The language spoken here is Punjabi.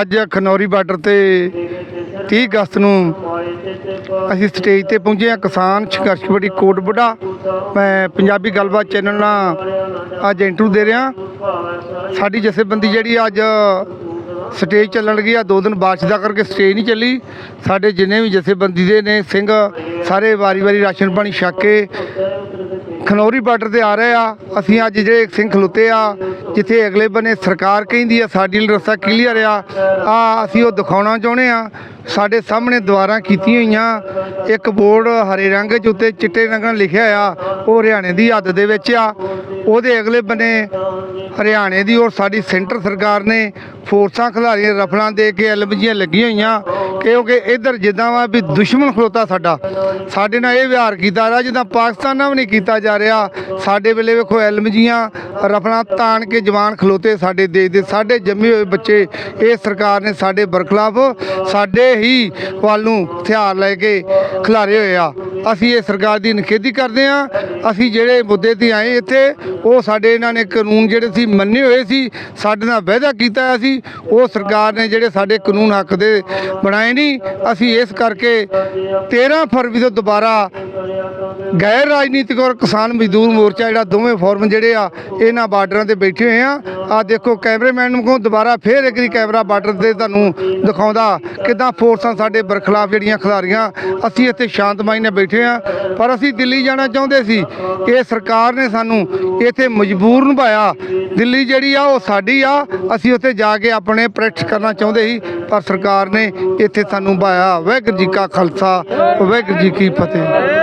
ਅੱਜ ਖਨੌਰੀ ਬਾਰਡਰ ਤੇ 30 ਅਗਸਤ ਨੂੰ ਅਸੀਂ ਸਟੇਜ ਤੇ ਪਹੁੰਚੇ ਹਾਂ ਕਿਸਾਨ ਸੰਘਰਸ਼ ਕਮੇਟੀ ਕੋਟਬੁੱਢਾ ਮੈਂ ਪੰਜਾਬੀ ਗੱਲਬਾਤ ਚੈਨਲ ਨਾਲ ਅੱਜ ਇੰਟਰਵਿਊ ਦੇ ਰਿਹਾ। ਸਾਡੀ ਜਥੇਬੰਦੀ ਜਿਹੜੀ ਅੱਜ ਸਟੇਜ ਚੱਲਣ ਗਈ ਆ, ਦੋ ਦਿਨ ਬਾਰਿਸ਼ ਦਾ ਕਰਕੇ ਸਟੇਜ ਨਹੀਂ ਚੱਲੀ। ਸਾਡੇ ਜਿੰਨੇ ਵੀ ਜਥੇਬੰਦੀ ਦੇ ਨੇ, ਸਿੰਘ, ਸਾਰੇ ਵਾਰੀ-ਵਾਰੀ ਰਾਸ਼ਨ ਪਾਣੀ ਛੱਕ ਕੇ ਖਨੌਰੀ ਬਾਰਡਰ ਤੇ ਆ ਰਹੇ ਆ। ਅਸੀਂ ਅੱਜ ਜਿਹੜੇ ਸਿੰਘ ਖਲੋਤੇ ਆ, ਜਿੱਥੇ ਅਗਲੇ ਬੰਨੇ ਸਰਕਾਰ ਕਹਿੰਦੀ ਆ, ਸਾਡੀ ਲਈ ਰਸਤਾ ਕਲੀਅਰ ਆ। ਆ ਅਸੀਂ ਉਹ ਦਿਖਾਉਣਾ ਚਾਹੁੰਦੇ ਆ। ਸਾਡੇ ਸਾਹਮਣੇ ਦੁਆਰਾਂ ਕੀਤੀਆਂ ਹੋਈਆਂ। ਇੱਕ ਬੋਰਡ ਹਰੇ ਰੰਗ 'ਚ ਉੱਤੇ ਚਿੱਟੇ ਰੰਗ ਨਾਲ ਲਿਖਿਆ ਆ। ਉਹ ਹਰਿਆਣੇ ਦੀ ਹੱਦ ਦੇ ਵਿੱਚ ਆ। ਉਹਦੇ ਅਗਲੇ ਬੰਨੇ ਹਰਿਆਣੇ ਦੀ ਔਰ ਸਾਡੀ ਸੈਂਟਰ ਸਰਕਾਰ ਨੇ ਫੋਰਸਾਂ ਖਿਲਾਰੀਆਂ ਰਫਲਾਂ ਦੇ ਕੇ ਐਲਬੀਆਂ ਲੱਗੀਆਂ ਹੋਈਆਂ। ਕਿਉਂਕਿ ਇੱਧਰ ਜਿੱਦਾਂ ਵਾ ਵੀ ਦੁਸ਼ਮਣ ਖਲੋਤਾ ਸਾਡਾ, ਸਾਡੇ ਨਾਲ ਇਹ ਵਿਹਾਰ ਕੀਤਾ ਰਿਹਾ ਜਿੱਦਾਂ ਪਾਕਿਸਤਾਨ ਨਾਲ ਵੀ ਨਹੀਂ ਕੀਤਾ ਜਾ ਰਿਹਾ। ਸਾਡੇ ਵੇਲੇ ਵੇਖੋ ਐਲਮਜੀਆਂ ਰਫਲਾਂ ਤਾਣ ਕੇ ਜਵਾਨ ਖਲੋਤੇ ਸਾਡੇ ਦੇਸ਼ ਦੇ, ਸਾਡੇ ਜੰਮੇ ਹੋਏ ਬੱਚੇ, ਇਹ ਸਰਕਾਰ ਨੇ ਸਾਡੇ ਬਰਖਲਾਫ ਸਾਡੇ ਹੀ ਵੱਲ ਨੂੰ ਹਥਿਆਰ ਲੈ ਕੇ ਖਿਲਾਰੇ ਹੋਏ ਆ। ਅਸੀਂ ਇਹ ਸਰਕਾਰ ਦੀ ਨਿਖੇਧੀ ਕਰਦੇ ਹਾਂ। ਅਸੀਂ ਜਿਹੜੇ ਮੁੱਦੇ ਤੇ ਆਏ ਇੱਥੇ, ਉਹ ਸਾਡੇ ਇਹਨਾਂ ਨੇ ਕਾਨੂੰਨ ਜਿਹੜੇ ਸੀ, ਮੰਨੇ ਹੋਏ ਸੀ, ਸਾਡੇ ਨਾਲ ਵਾਅਦਾ ਕੀਤਾ ਹੋਇਆ ਸੀ। ਉਹ ਸਰਕਾਰ ਨੇ ਜਿਹੜੇ ਸਾਡੇ ਕਾਨੂੰਨ ਹੱਕ ਦੇ ਬਣਾਏ ਨਹੀਂ। ਅਸੀਂ ਇਸ ਕਰਕੇ 13 ਫਰਵਰੀ ਤੋਂ ਦੁਬਾਰਾ ਗੈਰ ਰਾਜਨੀਤਿਕ ਔਰ ਕਿਸਾਨ ਮਜ਼ਦੂਰ ਮੋਰਚਾ ਜਿਹੜਾ ਦੋਵੇਂ ਫੋਰਮ ਜਿਹੜੇ ਆ, ਇਹਨਾਂ ਬਾਰਡਰਾਂ ਤੇ ਬੈਠੇ ਹੋਏ ਆ। ਆ ਦੇਖੋ, ਕੈਮਰਾਮੈਨ ਨੂੰ ਦੁਬਾਰਾ ਫੇਰ ਇੱਕ ਵਾਰੀ ਕੈਮਰਾ ਬਾਰਡਰ ਤੇ ਤੁਹਾਨੂੰ ਦਿਖਾਉਂਦਾ ਕਿਦਾਂ ਫੋਰਸਾਂ ਸਾਡੇ ਬਰਖਲਾਫ ਜਿਹੜੀਆਂ ਖਿਲਾਰੀਆਂ ਅਸੀਂ ਇੱਥੇ ਸ਼ਾਂਤਮਈ ਨਾਲ ਬੈਠੇ ਆ। ਪਰ ਅਸੀਂ ਦਿੱਲੀ ਜਾਣਾ ਚਾਹੁੰਦੇ ਸੀ। ਇਹ ਸਰਕਾਰ ਨੇ ਸਾਨੂੰ ਇੱਥੇ ਮਜਬੂਰ ਨਿਭਾਇਆ। ਦਿੱਲੀ ਜਿਹੜੀ ਆ, ਉਹ ਸਾਡੀ ਆ। ਅਸੀਂ ਉੱਥੇ ਜਾ ਕੇ ਆਪਣੇ ਪ੍ਰੈਕਟਿਸ ਕਰਨਾ ਚਾਹੁੰਦੇ ਸੀ, ਪਰ ਸਰਕਾਰ ਨੇ ਇੱਥੇ ਸਾਨੂੰ ਨਿਭਾਇਆ। ਵਾਹਿਗੁਰੂ ਜੀ ਕਾ ਖਾਲਸਾ, ਵਾਹਿਗੁਰੂ ਜੀ ਕੀ ਫਤਿਹ।